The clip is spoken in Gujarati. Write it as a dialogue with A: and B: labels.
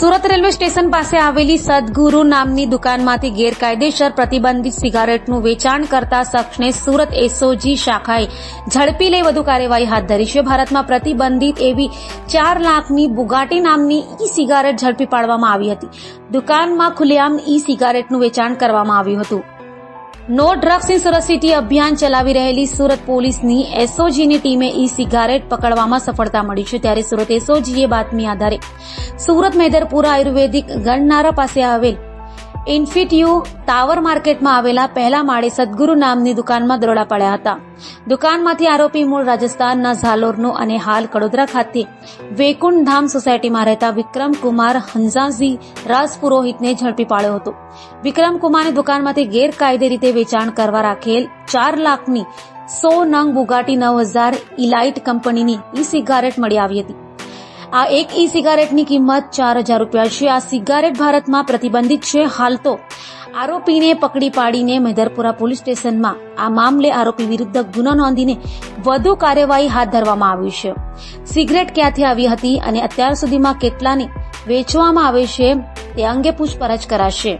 A: સુરત રેલવે સ્ટેશન પાસે આવેલી સદગુરુ નામની દુકાનમાંથી ગેરકાયદેસર પ્રતિબંધિત સિગારેટનું વેચાણ કરતા શખ્સને સુરત એસઓજી શાખાએ ઝડપી લઈ વધુ કાર્યવાહી હાથ ધરી છે. ભારતમાં પ્રતિબંધિત એવી ચાર લાખની બુગાટી નામની ઈ સિગારેટ ઝડપી પાડવામાં આવી હતી. દુકાનમાં ખુલ્લેઆમ ઈ સિગારેટનું વેચાણ કરવામાં આવ્યું હતું. No drugs in Surat city અભિયાન ચલાવી રહેલી સુરત પોલીસની એસઓજીની ટીમે ઈ સિગારેટ પકડવામાં સફળતા મળી છે. ત્યારે સુરત એસઓજીએ બાતમી આધારે સુરત મેદરપુરા આયુર્વેદિક ગણનારા પાસે આવેલ ઇન્ફિટ્યુ ટાવર માર્કેટમાં આવેલા પહેલા માળે સદગુરુ નામની દુકાનમાં દરોડા પડ્યા હતા. દુકાનમાંથી આરોપી મૂળ રાજસ્થાનના ઝાલોરનો અને હાલ કડોદરા ખાતે વેકુંઠ ધામ સોસાયટીમાં રહેતા વિક્રમ કુમાર હંઝાઝી રાજ પુરોહિતને ઝડપી પાડ્યો હતો. વિક્રમ કુમારની દુકાનમાંથી ગેરકાયદે રીતે વેચાણ કરવા રાખેલ ચાર લાખની સો નંગ બુગાટી નવ હજાર ઇલાઇટ કંપનીની ઈ સિગારેટ મળી આવી હતી. આ એક ઈ સિગારેટની કિંમત ચાર હજાર રૂપિયા છે. આ સિગારેટ ભારતમાં પ્રતિબંધિત છે. હાલ તો આરોપીને પકડી પાડીને મેદરપુરા પોલીસ સ્ટેશનમાં આ મામલે આરોપી વિરુદ્ધ ગુનો નોંધીને વધુ કાર્યવાહી હાથ ધરવામાં આવી છે. સિગરેટ ક્યાંથી આવી હતી અને અત્યાર સુધીમાં કેટલાને વેચવામાં આવે છે તે અંગે પૂછપરછ કરાશે.